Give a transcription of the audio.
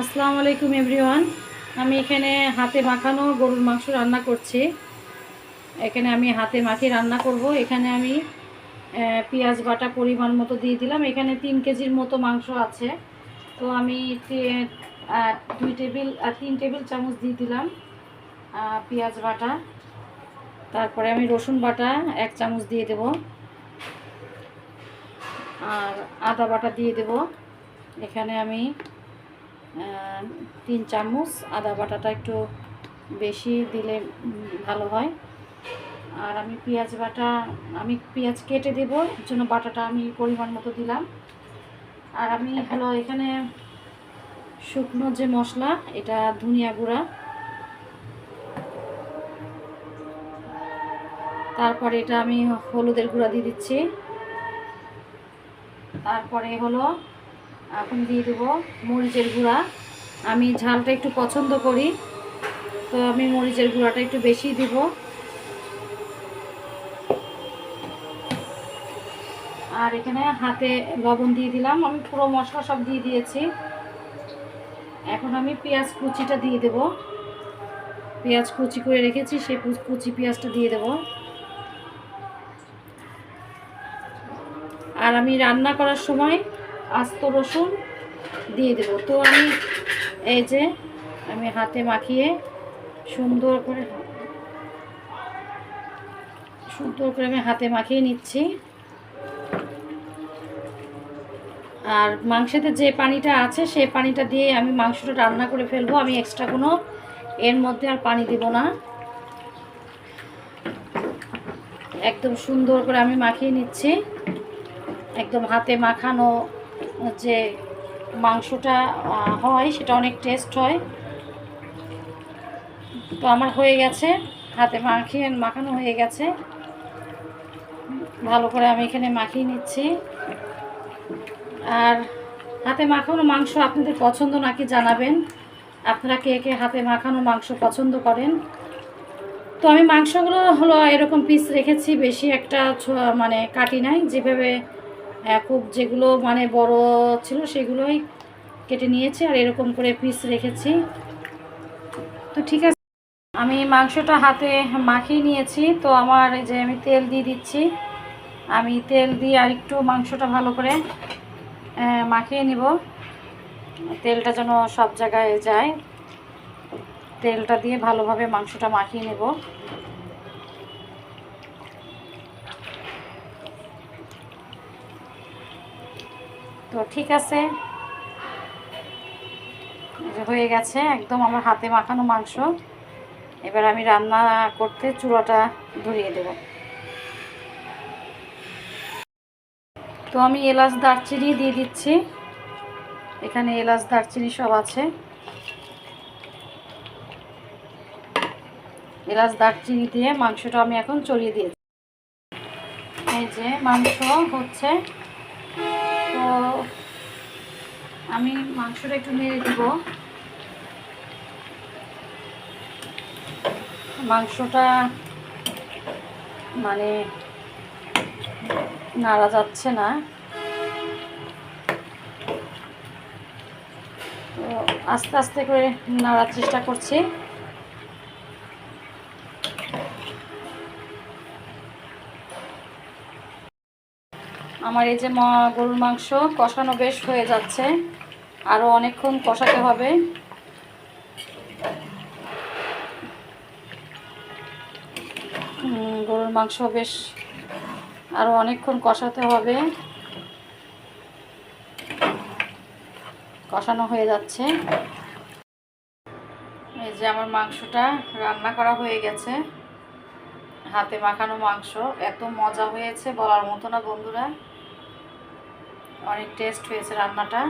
আসসালামু আলাইকুম এভরিওয়ান আমি এখানে হাতে মাখানো গরুর মাংস রান্না করছি। এখানে আমি হাতে মাখিয়ে রান্না করব। এখানে আমি পেঁয়াজ বাটা পরিমাণ মতো দিয়ে দিলাম। এখানে তিন কেজির মতো মাংস আছে। তো আমি দুই টেবিল তিন টেবিল চামচ দিয়ে দিলাম পেঁয়াজ বাটা। তারপরে আমি রসুন বাটা এক চামচ দিয়ে দেব। আর আদা বাটা দিয়ে দেব। এখানে আমি তিন চামচ, আদা বাটাটা একটু বেশি দিলে ভালো হয়। আর আমি পেঁয়াজ বাটা, আমি পেঁয়াজ কেটে দেবো জন্য বাটাটা আমি পরিমাণ মতো দিলাম। আর আমি হলো এখানে শুকনো যে মশলা, এটা ধনিয়া গুঁড়া। তারপরে এটা আমি হলুদের গুঁড়া দিয়ে দিচ্ছি। তারপরে হলো এখন দিয়ে দেবো মরিচের গুঁড়া। আমি ঝালটা একটু পছন্দ করি, তো আমি মরিচের গুঁড়াটা একটু বেশি দিব। আর এখানে হাতে লবণ দিয়ে দিলাম, আমি পুরো মশলা সব দিয়ে দিয়েছি। এখন আমি পেঁয়াজ কুচিটা দিয়ে দেব। পেঁয়াজ কুচি করে রেখেছি, সেই কুচি পেঁয়াজটা দিয়ে দেব। আর আমি রান্না করার সময় আস্ত রসুন দিয়ে দেব। তো আমি এই যে আমি হাতে মাখিয়ে সুন্দর করে সুন্দর করে আমি হাতে মাখিয়ে নিচ্ছি। আর মাংসেতে যে পানিটা আছে সেই পানিটা দিয়ে আমি মাংসটা রান্না করে ফেলব। আমি এক্সট্রা কোনো এর মধ্যে আর পানি দিব না। একদম সুন্দর করে আমি মাখিয়ে নিচ্ছি। একদম হাতে মাখানো যে মাংসটা হয়, সেটা অনেক টেস্ট হয়। তো আমার হয়ে গেছে, হাতে মাখিয়ে, মাখানো হয়ে গেছে। ভালো করে আমি এখানে মাখিয়ে নিচ্ছি। আর হাতে মাখানো মাংস আপনাদের পছন্দ নাকি জানাবেন? আপনারা কে কে হাতে মাখানো মাংস পছন্দ করেন? তো আমি মাংসগুলো হলো এরকম পিস রেখেছি, বেশি একটা মানে কাটি নাই। যেভাবে খুব যেগুলো মানে বড় ছিল সেগুলোই কেটে নিয়েছি আর এরকম করে পিস রেখেছি। তো ঠিক আছে, আমি মাংসটা হাতে মাখিয়ে নিয়েছি। তো আমার এই যে আমি তেল দিয়ে দিচ্ছি, আমি তেল দিয়ে আর একটু মাংসটা ভালো করে মাখিয়ে নিব। তেলটা যেন সব জায়গায় যায়, তেলটা দিয়ে ভালোভাবে মাংসটা মাখিয়ে নেব। তো ঠিক আছে। হয়ে গেছে, একদম আমার হাতে মাখানো মাংস। এবার আমি রান্না করতে চূড়াটা ধরিয়ে দেব। তো আমি এলাচ দারচিনি দিয়ে দিচ্ছি। এখানে এলাচ দারচিনি সব আছে। এলাচ দারচিনি দিয়ে মাংসটা আমি এখন চড়িয়ে দিয়েছি। এই যে মাংস হচ্ছে তো আমি মাংসটা একটু নেড়ে দিব। মাংসটা মানে নাড়া যাচ্ছে না। তো আস্তে আস্তে করে নাড়ার চেষ্টা করছি। আমার এই যে গরুর মাংস কষানো বেশ হয়ে যাচ্ছে। আরও অনেকক্ষণ কষাতে হবে। গরুর মাংস বেশ আরও অনেকক্ষণ কষাতে হবে। কষানো হয়ে যাচ্ছে। এই যে আমার মাংসটা রান্না করা হয়ে গেছে। হাতে মাখানো মাংস, এত মজা হয়েছে বলার মতো না বন্ধুরা। অনেক টেস্ট হয়েছে রান্নাটা।